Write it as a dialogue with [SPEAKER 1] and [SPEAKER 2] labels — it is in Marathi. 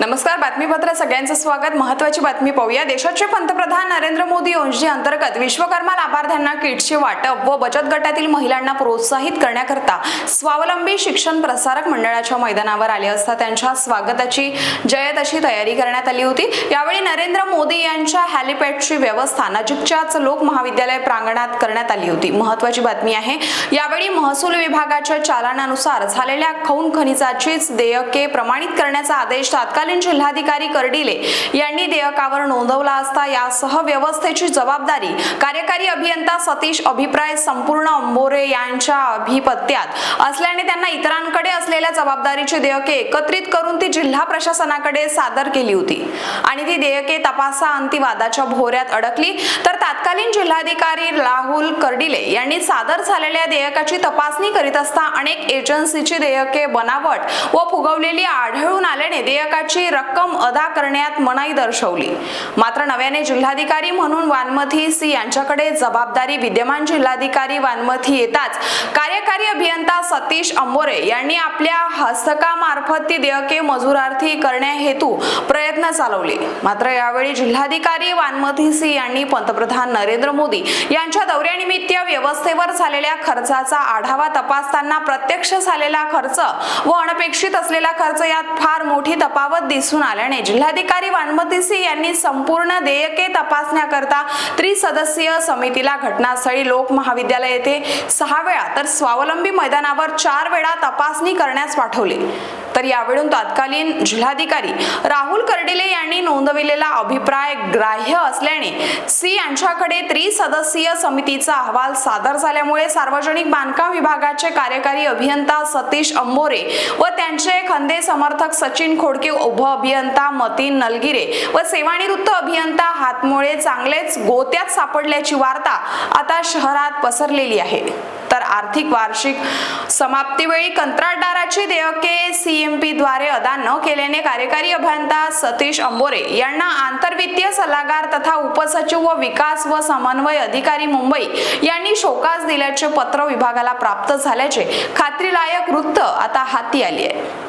[SPEAKER 1] नमस्कार बातमीपत्र सगळ्यांचं स्वागत. महत्वाची बातमी पाहूया. देशाचे पंतप्रधान नरेंद्र मोदी योजने अंतर्गत विश्वकर्मा लाभार्थ्यांना किटचे वाटप व बचत गटातील महिलांना प्रोत्साहित करण्याकरता स्वावलंबी शिक्षण प्रसारक मंडळाच्या मैदानावर आले असता त्यांच्या स्वागताची जयत अशी तयारी करण्यात आली होती. यावेळी नरेंद्र मोदी यांच्या हॅलिपॅडची व्यवस्था नजीकच्याच लोक महाविद्यालय प्रांगणात करण्यात आली होती. महत्वाची बातमी आहे यावेळी महसूल विभागाच्या चालनानुसार झालेल्या खौन खनिजाचीच देयके प्रमाणित करण्याचा आदेश तात्काळ तत्कालीन जिल्हाधिकारी कर्डिले यांनी देयकावर नोंदवला असता यासह व्यवस्थेची जबाबदारी कार्यकारी अभियंता सतीश अभिप्राय संपूर्ण अंबोरे यांच्या अभिपत्यात असल्याने त्यांना इतरांकडे असले असलेल्या जबाबदारीची देयके एकत्रित करून ती जिल्हा प्रशासनाकडे सादर केली होती. आणि ती देयके तपासा अंती वादाच्या भोवऱ्यात अडकली. तर तत्कालीन जिल्हाधिकारी राहुल कर्डिले यांनी सादर झालेल्या देयकाची तपासणी करीत असता अनेक एजन्सीची देयके बनावट व फुगवलेली आढळून आल्याने देयकाची रक्कम अदा करण्यात मनाई दर्शवली. मात्र नव्याने जिल्हाधिकारी म्हणून वानमथी सी यांच्याकडे जबाबदारी विद्यमान जिल्हाधिकारी वानमथी येताच कार्यकारी सतीश अंबोरे यांनी आपल्या हस्तकामार्फत ती देयके मजुरार्थी करण्याहेतू प्रयत्न चालवले. मात्र यावेळी जिल्हाधिकारी वानमती सी यांनी पंतप्रधान नरेंद्र मोदी यांच्या दौऱ्यानिमित्त व्यवस्थेवर झालेल्या खर्चाचा आढावा तपासताना प्रत्यक्ष झालेला खर्च व अनपेक्षित असलेला खर्च यात फार मोठी तफावत दिसून आल्याने जिल्हाधिकारी वानमती सिंह यांनी संपूर्ण देयके तपासण्याकरता त्रिसदस्यीय समितीला घटनास्थळी लोक महाविद्यालय येथे सहा वेळा तर स्वावलंबी मैदानावर चार वेळा तपासणी करण्यास पाठवले. तर यावेळून तत्कालीन जिल्हाधिकारी राहुल कर्डिले यांनी नोंदविलेला अभिप्राय ग्राह्य असल्याने सी यांच्याकडे त्रिसदस्यीय समितीचा अहवाल सादर झाल्यामुळे सार्वजनिक बांधकाम विभागाचे कार्यकारी अभियंता सतीश अंबोरे व त्यांचे खंदे समर्थक सचिन खोडके उभ अभियंता मतीन नलगिरे व सेवानिवृत्त अभियंता हातमोळे चांगलेच गोत्यात सापडल्याची वार्ता आता शहरात पसरलेली आहे. तर आर्थिक वार्षिक समाप्तीवेळी कंत्राटदाराची देयके सीएमपी द्वारे अदा न केल्याने कार्यकारी अभियंता सतीश अंबोरे यांना आंतरवित्तीय सल्लागार तथा उपसचिव व विकास व समन्वय अधिकारी मुंबई यांनी शोकास दिल्याचे पत्र विभागाला प्राप्त झाल्याचे खात्रीलायक वृत्त आता हाती आली आहे.